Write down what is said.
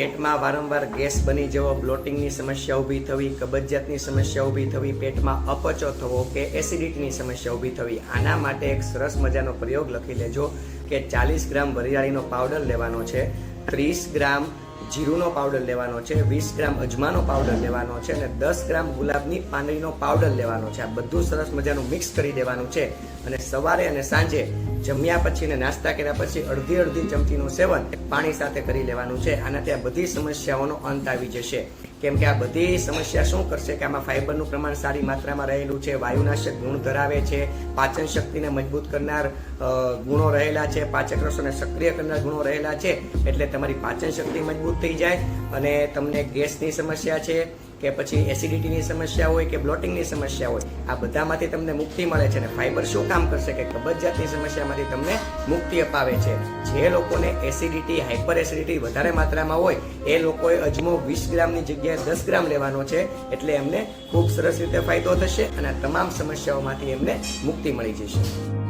પેટમાં વારંવાર ગેસ બની જવો, બ્લોટિંગની સમસ્યા ઊભી થવી, કબજિયાતની સમસ્યા ઊભી થવી, પેટમાં અપચો થવો કે એસિડિટીની સમસ્યા ઊભી થવી, આના માટે એક સરસ મજાનો પ્રયોગ લખી લેજો કે ચાલીસ ગ્રામ વરિયાળીનો પાવડર લેવાનો છે, ત્રીસ ગ્રામ જીરુંનો પાવડર લેવાનો છે, વીસ ગ્રામ અજમાનો પાવડર લેવાનો છે અને દસ ગ્રામ ગુલાબની પાંદડીનો પાવડર લેવાનો છે. આ બધું સરસ મજાનું મિક્સ કરી દેવાનું છે અને સવારે અને સાંજે જમ્યા પછી અને નાસ્તા કર્યા પછી અડધી અડધી ચમચીનું સેવન પાણી સાથે કરી લેવાનું છે. આનાથી આ બધી સમસ્યાઓનો અંત આવી જશે. કેમ કે આ બધી સમસ્યા શું કરશે કે આમાં ફાઇબરનું પ્રમાણ સારી માત્રામાં રહેલું છે, વાયુનાશક ગુણ ધરાવે છે, પાચન શક્તિને મજબૂત કરનાર ગુણો રહેલા છે, પાચક રસોને સક્રિય કરનાર ગુણો રહેલા છે. એટલે તમારી પાચન શક્તિ મજબૂત થઈ જાય અને તમને ગેસની સમસ્યા છે કે પછી એસિડિટીની સમસ્યા હોય કે બ્લોટિંગની સમસ્યા હોય, આ બધામાંથી તમને મુક્તિ મળે છે અને ફાઇબર શું કામ કરશે કે કબજિયાતની સમસ્યામાંથી તમને મુક્તિ અપાવે છે. જે લોકોને એસિડિટી હાઇપર એસિડિટી વધારે માત્રામાં હોય, એ લોકોએ અજમો વીસ ગ્રામની જગ્યાએ દસ ગ્રામ લેવાનો છે, એટલે એમને ખૂબ સરસ રીતે ફાયદો થશે અને તમામ સમસ્યાઓમાંથી એમને મુક્તિ મળી જશે.